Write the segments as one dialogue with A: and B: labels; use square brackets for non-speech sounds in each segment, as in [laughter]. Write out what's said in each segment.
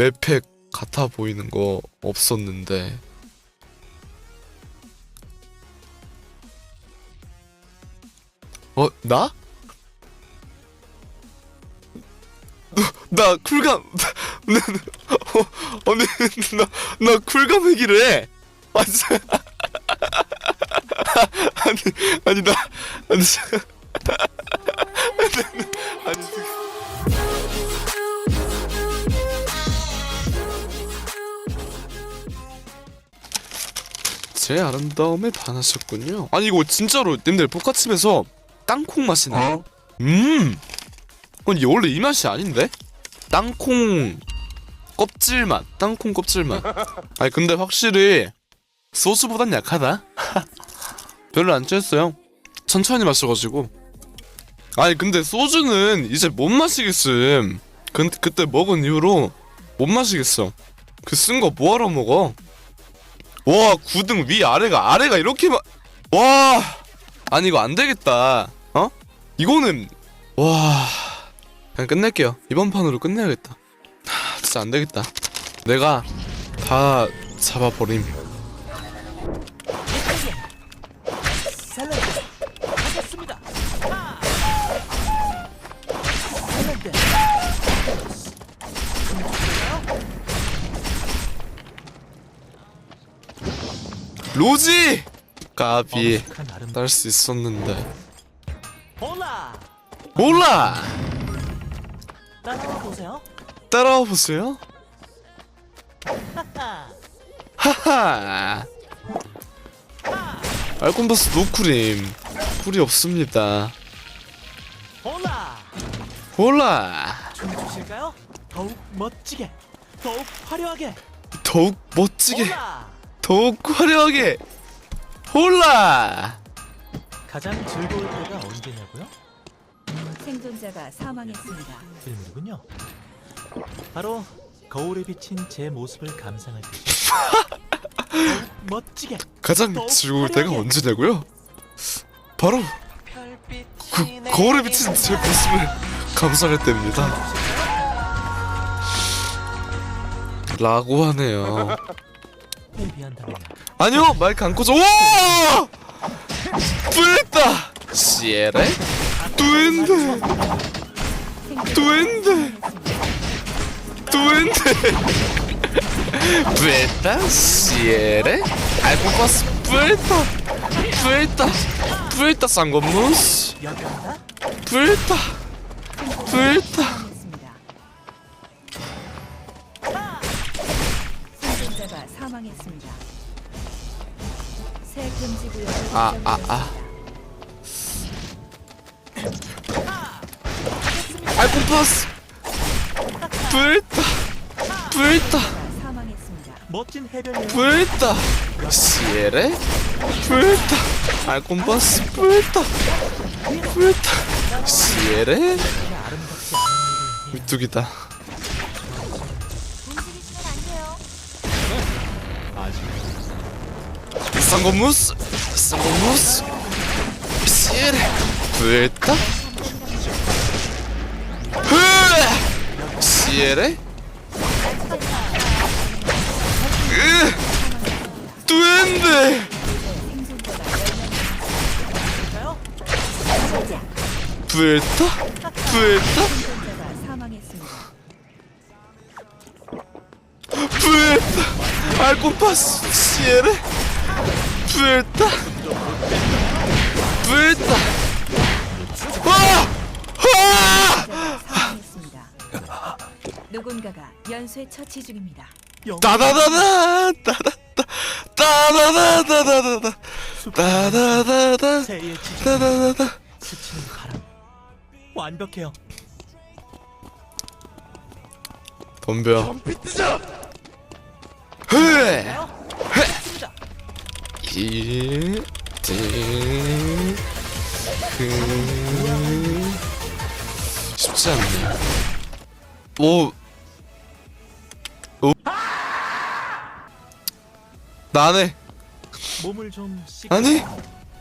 A: 맵팩 같아 보이는 거 없었는데 어 나? 너, 나 쿨감 [laughs] 나, 나, 어, 아니 나나 쿨감 얘기를 해 진짜. [laughs] 아니 아니 나. 아니 제 아름다움에 반하셨군요. 아니 이거 진짜로 님들 포카칩에서 땅콩 맛이 나요. 음. 아니 원래 이 맛이 아닌데? 땅콩 껍질 맛. 땅콩 껍질 맛. [laughs] 아니 근데 확실히 소스보단 약하다. [laughs] 별로 안 취했어요. 천천히 마셔가지고. 아니 근데 소주는 이제 못 마시겠음. 그, 그때 먹은 이후로 못 마시겠어. 그 쓴 거 뭐하러 먹어? 와 9등 위 아래가 아래가 이렇게 막 와. 아니 이거 안 되겠다. 어? 이거는 와. 그냥 끝낼게요. 이번 판으로 끝내야겠다. 하, 진짜 안 되겠다. 내가 다 잡아버림 로지 까비. 딸 수 있었는데. 몰라
B: 따라와 보세요.
A: 따라와 보세요
B: 하하.
A: 알콘버스 노크림 꿀이 없습니다
B: 올라.
A: 몰라
B: 춤 추실까요? 더욱 멋지게, 더욱 화려하게.
A: 더욱 멋지게
B: 올라.
A: 더욱 화려하게 홀라
B: 가장 즐거울 때가 언제냐고요?
C: 생존자가 사망했습니다.
B: 질문이군요. 바로 거울에 비친 제 모습을 감상할 때. 더욱 멋지게.
A: 가장
B: 더욱
A: 즐거울 때가
B: 화려하게.
A: 언제냐고요? 바로 그 거울에 비친 제 모습을 감상할 때입니다 라고 하네요 아니요 마이크 안 꺼져 오! 뿌렸다! 시에레? 두엔데. 두엔데. 두엔데. 뿌렸다 시에레? 알고파스 뿌렸다. 뿌렸다. 뿌렸다 쌍검무스
B: 여기 한다.
A: 뿌렸다. 뿌렸다 아. 아, 아. 알고파스! 뿌렸다 뿌렸다
C: 사망했습니다.
B: 멋진.
A: 뿌렸다 시에레? 뿌렸다 알콘바스! 뿌렸다 뿌렸다 시에레?
B: 아름답지 않은 일을
A: 위뚝이다 쌍거무스 쌍거무스 시에레 뿌렸다 흐 시에레 으 뚜엔데
B: 있을까요?
A: 뿌렸다 뿌렸다
C: 생존자가 사망했습니다.
A: 뿌렸다 알코파스 시에레 뿌렸다 뿌렸다 와! 와!
C: 누군가가 연쇄 처치 중입니다.
A: 따다다다 따다다 따다다다다다다 따다다다 따다다다
B: 스치는 바람 완벽해요.
A: 덤벼 흐
B: 좋습니다.
A: 이, 지, 그, 쉽지 않네. 오, 오, 나네.
B: 몸을 좀 씻.
A: 아니,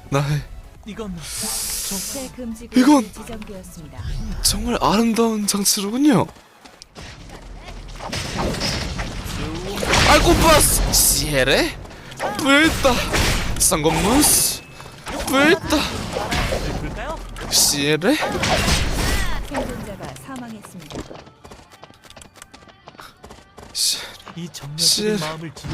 A: 나해.
B: 이건
C: 금지
A: 이건-
C: 구역이 지정되었습니다.
A: 정말 아름다운 장치로군요. 알코파스 시에레 부엘타 상검무스 부엘타 시에레
C: 생존자가 사망했습니다.
A: 시...
B: 이
A: 실-
B: 마음을 지니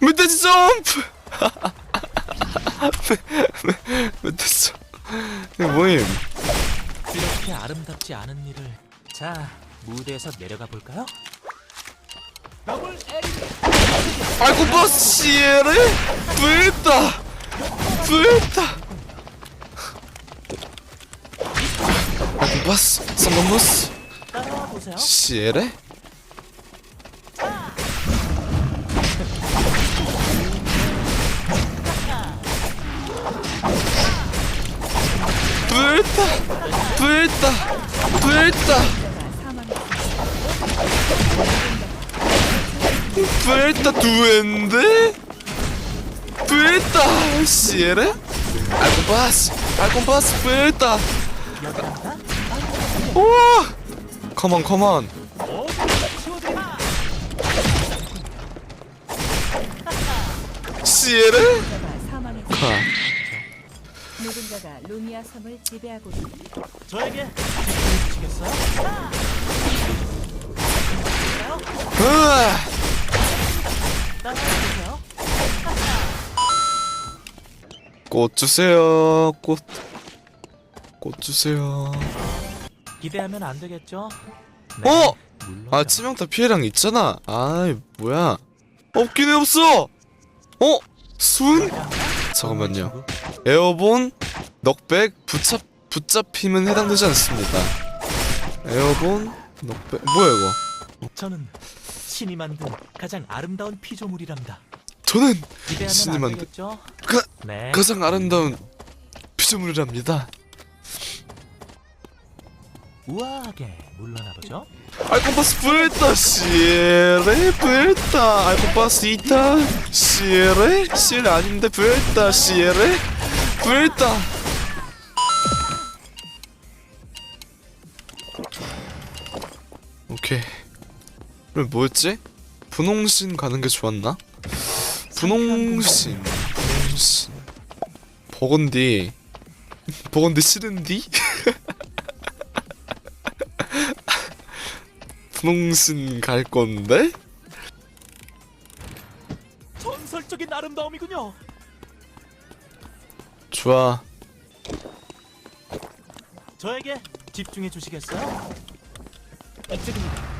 A: 멧돼지 점프! [laughs] 멧돼지 점프. 뭐임?
B: 이렇게 아름답지 않은 일을 자 무대에서 내려가 볼까요? 더블 에리
A: 알코파스 시에레 부 엘타 부엘타 알코파스? 상검무스
B: 따라와 보세요.
A: 시에레? 부엘타 부엘타
C: 사망했습니다.
A: 부엘타 두엔데 부엘타 시에레 알콤파스 알콤파스 부엘타 우와 컴온 컴온 시에레
C: 생존자가 사망했습니다.
A: 하.
C: 누군가가 루미아 섬을 지배하고 있습니다.
B: 저에게 주시겠어요?
A: 으아.
B: 따라와 보세요.
A: 꽃 주세요 꽃. 꽃 주세요.
B: 기대하면 안 되겠죠?
A: 어?
B: 물론
A: 아 치명타 피해량 있잖아. 아이 뭐야? 없긴 해 없어. 어? 순? 잠깐만요. 에어본 넉백 붙잡 붙잡힘은 해당되지 않습니다. 에어본 넉백 뭐야 이거?
B: 저는 신이 만든 가장 아름다운 피조물이랍니다.
A: 저는
B: 되겠죠?
A: 가,
B: 네.
A: 가장 아름다운 피조물이랍니다.
B: 우아하게 물러나 보죠.
A: 알콤파스 부엘타 시에레 부엘타 알콤파스 이타 시에레 시에레 아닌데 부엘타 시에레 부엘타 오케이 그럼 뭐였지? 분홍신 가는 게 좋았나? 분홍신 분홍신 버건디 버건디 싫은디? 분홍신 갈 건데?
B: 전설적인 아름다움이군요.
A: 좋아
B: 저에게 집중해 주시겠어요? 이쪽입니다.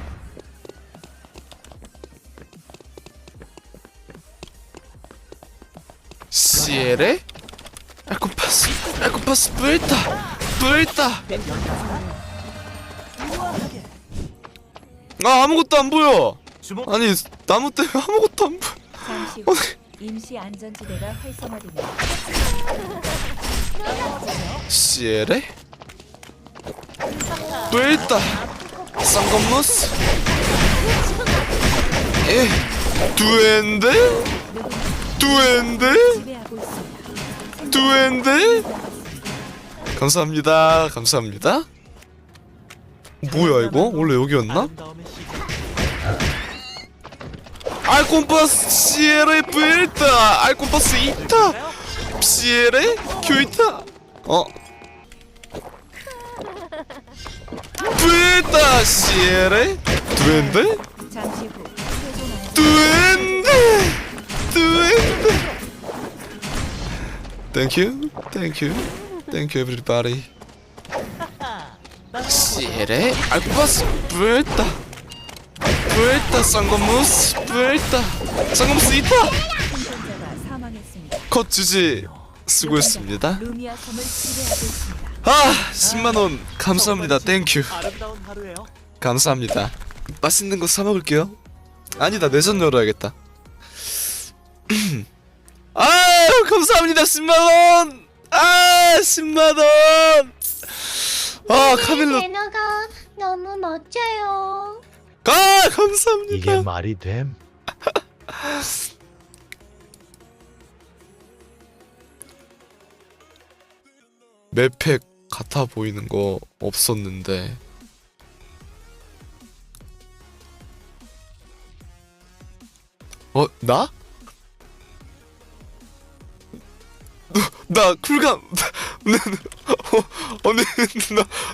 A: 알코파스 알코파스 부엘타 부엘타
B: 우아하게
A: 아 아무것도 안 보여 아니 나무 때문에 아무것도 안 보여
C: 잠시 후 임시 안전지대가 활성화됩니다.
A: 시에레? 부엘타 쌍검무스 에 두엔데?
C: 누군가
A: 두엔데? 두엔데? 감사합니다 감사합니다 뭐야 이거? 원래 여기였나? 알콤파스 시에레 부엘타 알콤파스 이타 시에레 큐이타 어 부엘타 시에레 두엔데 두엔데 두엔데 땡큐 땡큐 땡큐 에브리바디 시에레 알코파스 부엘타 부엘타 쌍거무스 부엘타 쌍거무스 이타
C: 생존자가 사망했습니다.
A: 컷 주지
C: 지배하고 있습니다.
A: 아 10만 원 감사합니다. 땡큐
B: 아름다운 하루예요.
A: 감사합니다. 맛있는 거 사 먹을게요. 아니다 내전 열어야겠다 [clears throat] 아유 감사합니다 10만원 아 10만원 아 카밀로
D: 제노가 너무 멋져요.
A: 아 감사합니다
E: 이게 말이 됨? [laughs]
A: 맵팩 같아 보이는 거 없었는데 어? 나? 나 쿨감 [laughs] 나, 나, 어, 아니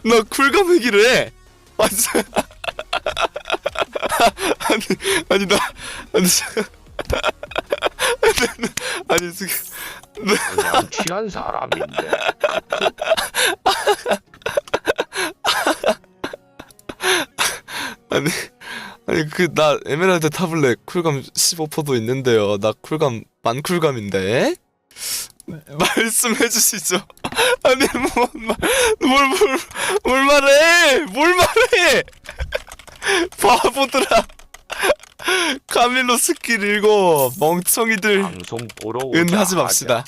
A: 나나 쿨감 회기를 해. 아니 진짜. [laughs] 아니 아니 나 아니. [laughs] 아니 지금
E: 그냥 취한 사람인데.
A: 아니 아니 그 나 에메랄드 타블렛 쿨감 15%도 있는데요. 나 쿨감 만 쿨감인데 [laughs] 말씀해 주시죠. [laughs] 아니 뭘뭘뭘 뭘 말해! 뭘 말해! [laughs] 바보들아! 카밀로 스킬 읽어 멍청이들.
E: 방송 보러
A: 은하지. 맙시다